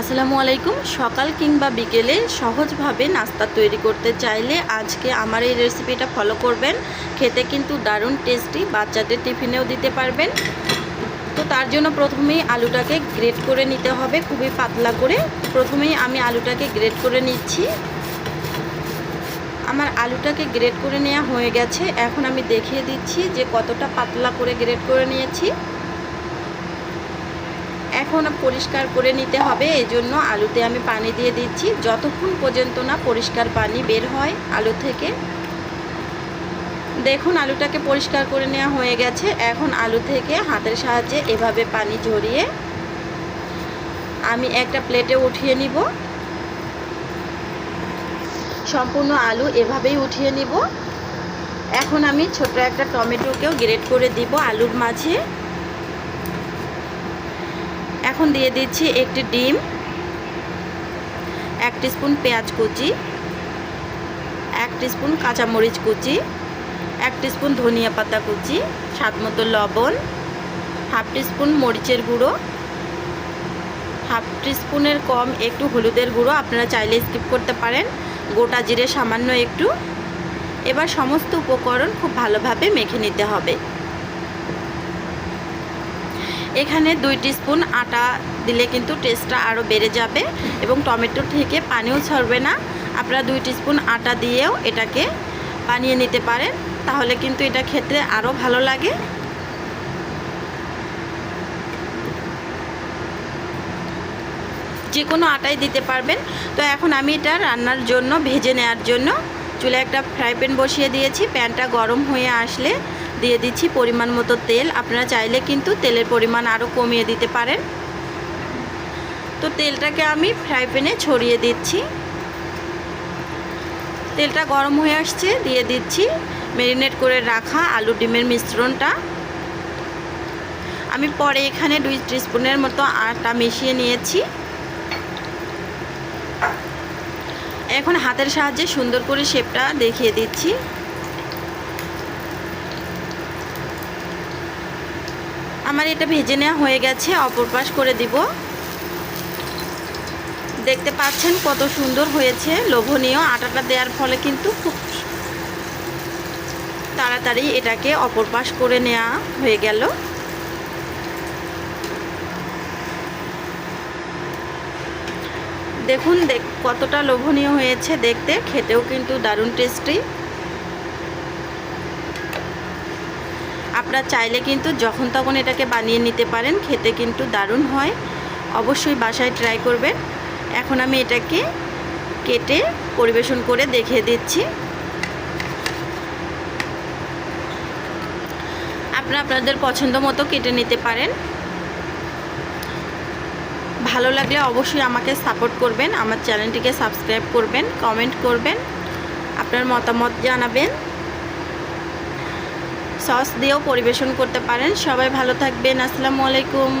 আসসালামু আলাইকুম। সকাল কিংবা বিকেলে সহজভাবে নাস্তা তৈরি করতে চাইলে আজকে আমার এই রেসিপিটা ফলো করবেন। খেতে কিন্তু দারুণ টেস্টি, বাচ্চাদের টিফিনেও দিতে পারবেন। তো তার জন্য প্রথমেই আলুটাকে গ্রেট করে নিতে হবে খুবই পাতলা করে। প্রথমেই আমি আলুটাকে গ্রেট করে নিচ্ছি। আমার আলুটাকে গ্রেট করে নেওয়া হয়ে গেছে। এখন আমি দেখিয়ে দিচ্ছি যে কতটা পাতলা করে গ্রেট করে নিয়েছি। এখন পরিষ্কার করে নিতে হবে এই জন্য আলুতে আমি পানি দিয়ে দিচ্ছি। যতক্ষণ পর্যন্ত না পরিষ্কার পানি বের হয় আলু থেকে। দেখুন, আলুটাকে পরিষ্কার করে নেওয়া হয়ে গেছে। এখন আলু থেকে হাতের সাহায্যে এভাবে পানি ঝরিয়ে আমি একটা প্লেটে উঠিয়ে নিব। সম্পূর্ণ আলু এভাবেই উঠিয়ে নিব। এখন আমি ছোট একটা টমেটোকেও গ্রেট করে দিব আলুর মাঝে। এখন দিয়ে দিচ্ছি একটি ডিম, এক স্পুন পেঁয়াজ কুচি, এক স্পুন কাঁচামরিচ কুচি, এক স্পুন ধনিয়া পাতা কুচি, স্বাদ মতো লবণ, হাফ স্পুন মরিচের গুঁড়ো, হাফ স্পুনের কম একটু হলুদের গুঁড়ো আপনারা চাইলে স্কিপ করতে পারেন, গোটা জিরে সামান্য একটু। এবার সমস্ত উপকরণ খুব ভালোভাবে মেখে নিতে হবে। এখানে দুই স্পুন আটা দিলে কিন্তু টেস্টটা আরও বেড়ে যাবে এবং টমেটো থেকে পানিও ছড়বে না। আপনারা দুই স্পুন আটা দিয়েও এটাকে বানিয়ে নিতে পারেন, তাহলে কিন্তু এটা খেতে আরও ভালো লাগে। যে কোনো আটাই দিতে পারবেন। তো এখন আমি এটা রান্নার জন্য, ভেজে নেওয়ার জন্য চুলে একটা ফ্রাই প্যান বসিয়ে দিয়েছি। প্যানটা গরম হয়ে আসলে দিয়ে দিচ্ছি পরিমাণ মতো তেল। আপনারা চাইলে কিন্তু তেলের পরিমাণ আরও কমিয়ে দিতে পারেন। তো তেলটাকে আমি ফ্রাই প্যানে ছড়িয়ে দিচ্ছি। তেলটা গরম হয়ে আসছে, দিয়ে দিচ্ছি ম্যারিনেট করে রাখা আলু ডিমের মিশ্রণটা। আমি পরে এখানে দুই স্পুনের মতো আটা মিশিয়ে নিয়েছি। এখন হাতের সাহায্যে সুন্দর করে শেপটা দেখিয়ে দিচ্ছি। আমার এটা ভেজে নেওয়া হয়ে গেছে, অপর পাশ করে দিব। দেখতে পাচ্ছেন কত সুন্দর হয়েছে, লোভনীয়। আটাটা দেওয়ার ফলে কিন্তু খুব তাড়াতাড়ি এটাকে অপর পাশ করে নেওয়া হয়ে গেল। দেখুন, দেখ কতটা লোভনীয় হয়েছে দেখতে, খেতেও কিন্তু দারুণ টেস্টি আপনারা চাইলে কিন্তু যখন তখন এটাকে বানিয়ে নিতে পারেন, খেতে কিন্তু দারুণ হয়। অবশ্যই বাসায় ট্রাই করবেন। এখন আমি এটাকে কেটে পরিবেশন করে দেখিয়ে দিচ্ছি। আপনারা আপনাদের পছন্দ মতো কেটে নিতে পারেন। ভালো লাগলে অবশ্যই আমাকে সাপোর্ট করবেন, আমার চ্যানেলটিকে সাবস্ক্রাইব করবেন কমেন্ট করবেন। আপনার মতামত জানাবেন। সস দিয়েও পরিবেশন করতে পারেন। সবাই ভালো থাকবেন। আসসালামু আলাইকুম।